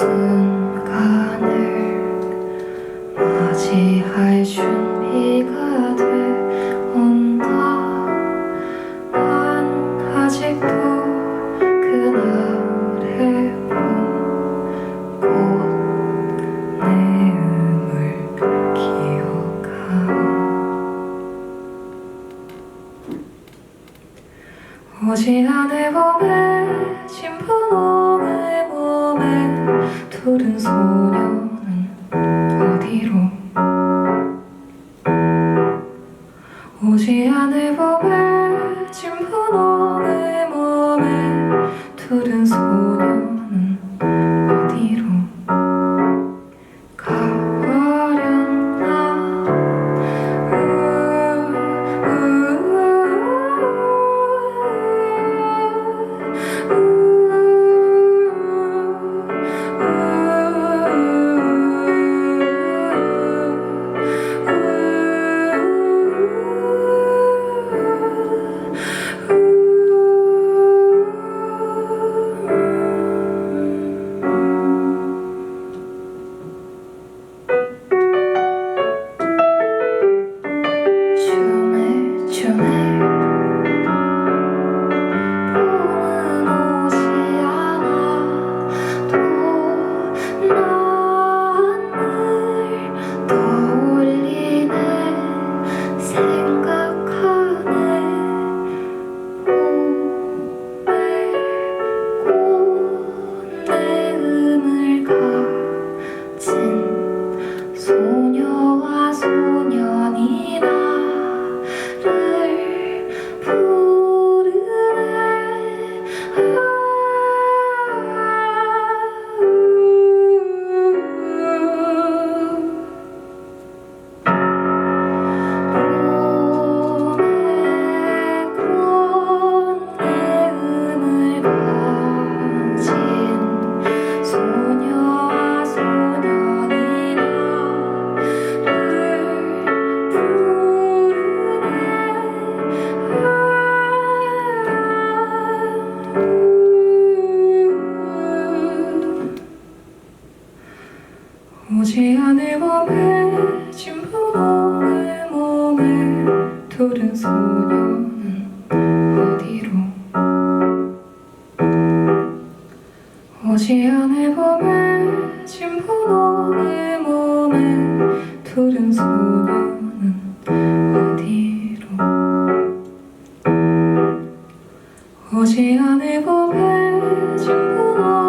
순간을 맞이할 준비가 되온다 난 아직도 그날을 보고 내음을 기억함 오지 않을 봄에 두른 소녀는 어디로? 오지안의 봄에 오지 않을 봄에 진풍홍의 몸에 두른 소녀는 어디로? 오지 않을 봄에 진풍홍의 몸에 두른 소녀는 어디로? 오지 않을 봄에 진풍홍